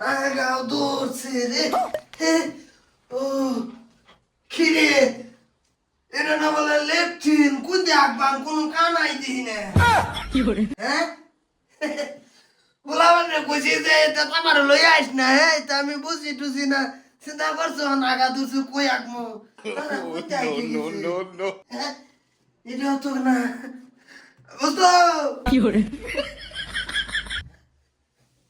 আগাও দৌড়ছে রে ও খিরে এটা না বলে লেফটিন কোন দিয়ে আকবান কোন কানাই দিই না হ্যাঁ বলা মানে কইছি যে এটা তো আমার লই আইস না হে তা আমি বুঝি টুঝি না চিন্তা করছ নাগা দুসু কই আকমু এটা তো না বুঝতো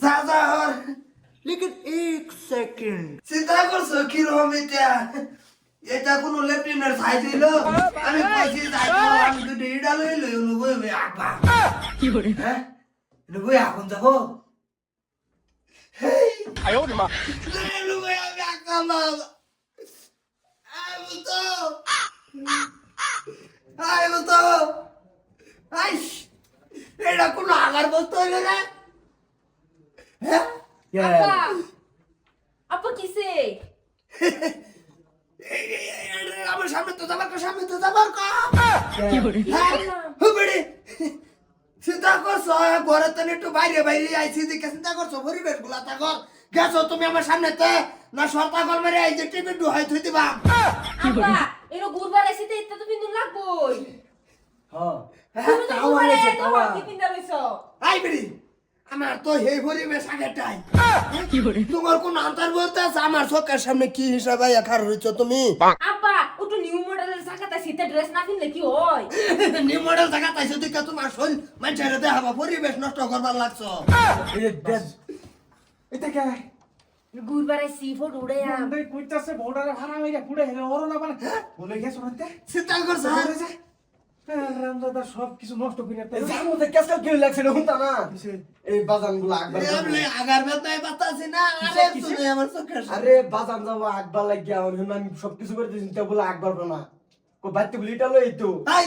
যা লেকিন এক সেকেন্ড। চিন্তা করছ কীরকম এটা? এটা কোন লেফটেন্যান্ট সাই দিল আমি কইছি যাই আমি তো ডিডা লই লই নবই বে আব্বা কি করে? হ্যাঁ? নবই এখন যাব আয় ওরে মা। নবই এটা কোন আগার বস্তু হইল না? হ্যাঁ? আপা কিসে? আমার সামনে তো যাবার কা সামনে তো যাবার কা হুবড়ি চিন্তা করছ ঘরে তো একটু বাইরে বাইরে আইছি দিকে চিন্তা করছ পরিবেশগুলা তা ঘর গেছো তুমি আমার সামনে তে না সরতা ঘর মেরে এই যে টিভি ডুহাই থই দিবা। আপা গুরবার আইছিতে ইত্তা তো বিন্দু লাগবই। কি বিড়ি আমার তো এই পরিবেশ আগেটাই তোমার কোন আন্তার বলতে আছে? আমার চোখের সামনে কি হিসাবে খার হইছো তুমি? আপা ওটু নিউ মডেলের সাকাতা শীতের ড্রেস না কিনলে কি হয়? নিউ মডেল জায়গা তাইছো দিকে তোমার শৈল মানুষের দেখাবা পরিবেশ নষ্ট করবার লাগছো। এটা কে? গুরবার আইছি ফটো উড়াইয়া বন্ধে কইতাছে বর্ডারে ভাড়া হইয়া পুড়ে হেলে ওর না মানে বলে গেছ নাতে চিন্তা করছ রামদাদা সব কিছু নষ্ট করে যার মধ্যে কেসকা কি লাগছে না হুনতা না? এই বাজানগুলো আকবার আমি আগার বেতায় বাতাছি না আরে তুমি আমার চোখের আরে বাজান যাব আকবার লাগিয়া আমি সব কিছু করে দিয়েছি তা বলে আকবার না। কো বাইতে বলি এটা লই তো তাই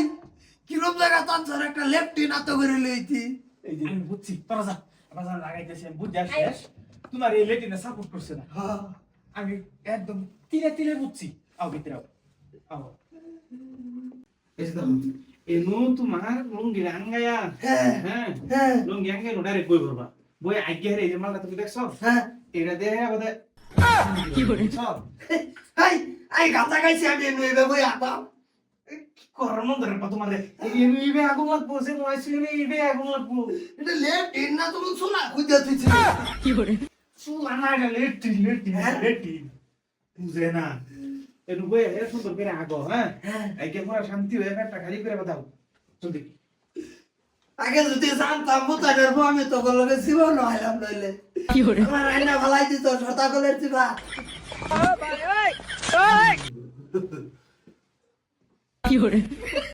কিরম জায়গা তানছর? একটা লেফটি নাতো করে লইতি এই যে। আমি বুঝছি তোরা যা আবার লাগাইতেছি আমি বুঝে তোমার এই লেটিনে সাপোর্ট করছে না। আমি একদম তিলে তিলে বুঝছি। আও ভিতরে আও। আও। এই যে এনু তোমার লুঙ্গি আঙ্গায়া হ্যাঁ লুঙ্গি আঙ্গায় ডাইরেক্ট বই ভরবা বই আজ্ঞা রে যে মালটা তুমি দেখছ এটা দিয়ে বোধ কি করে সব হাই আই গাতা গাইছি আমি নইবে বই আতাম করার মন ধরে তোমার এনু ইবে আগুন লাগবো সে নয় শুনে ইবে আগুন লাগবো এটা লেফট ইন না তুমি শোনা খুঁজে তুইছি সুলা না এটা লেটি লেটি লেটি বুঝে না এনু বই এ সুন্দর করে আগো হ্যাঁ? হ্যাঁ। আইকে পুরা শান্তি হয়ে একটা খালি করে বাতাও জলদি আগে যদি জানতাম বুতাইবার আমি তো লগে ছিল নহাইলাম নইলে। আমার আইনা ভালাই দিত সতা কলের চিবা